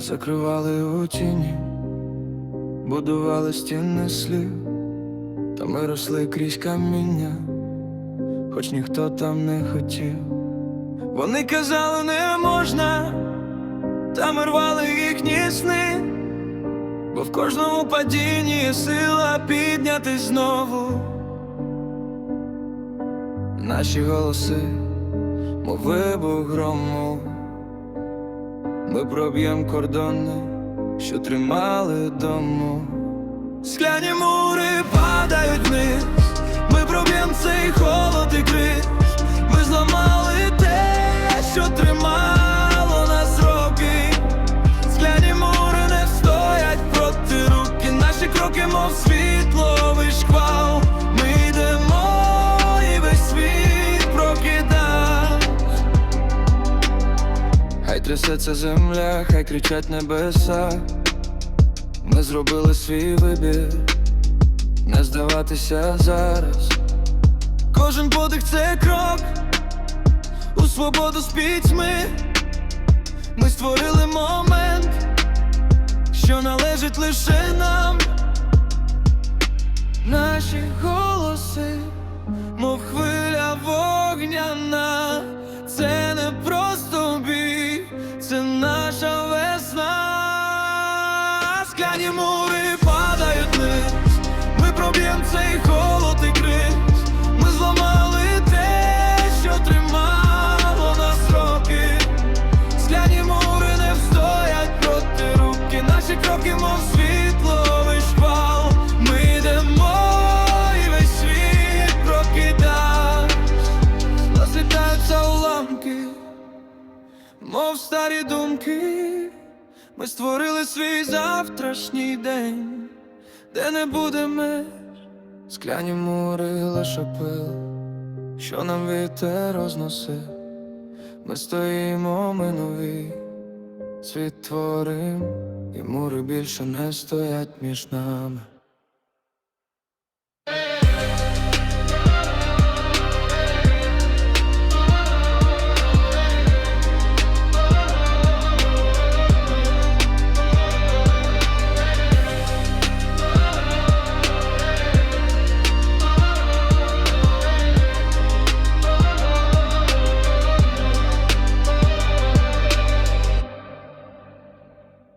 Закривали у тіні, будували стіни слів, та ми росли крізь каміння, хоч ніхто там не хотів. Вони казали, не можна, та ми рвали їхні сни, бо в кожному падінні є сила піднятись знову. Наші голоси, мов вибух грому, ми проб'єм кордони, що тримали дому. Скляні мури падають вниз, ми проб'єм цей холод трясеться земля, хай кричать небеса. Ми зробили свій вибір, не здаватися зараз. Кожен подих це крок у свободу з пітьми. Ми створили момент, що належить лише нам. Наші голоси, мов хвиля вогняна, Ми проб'єм цей холод і криз, ми зламали те, що тримало нас роки. Скляні мури не встоять проти руки, наші кроки, мов світловий шквал. Ми йдемо весь світ прокидає, розлітаються уламки, мов старі думки. Ми створили свій завтрашній день, де не буде меж, скляні мури лише пил, що нам вітер розносив. Ми стоїмо, ми нові, світ творим, і мури більше не стоять між нами.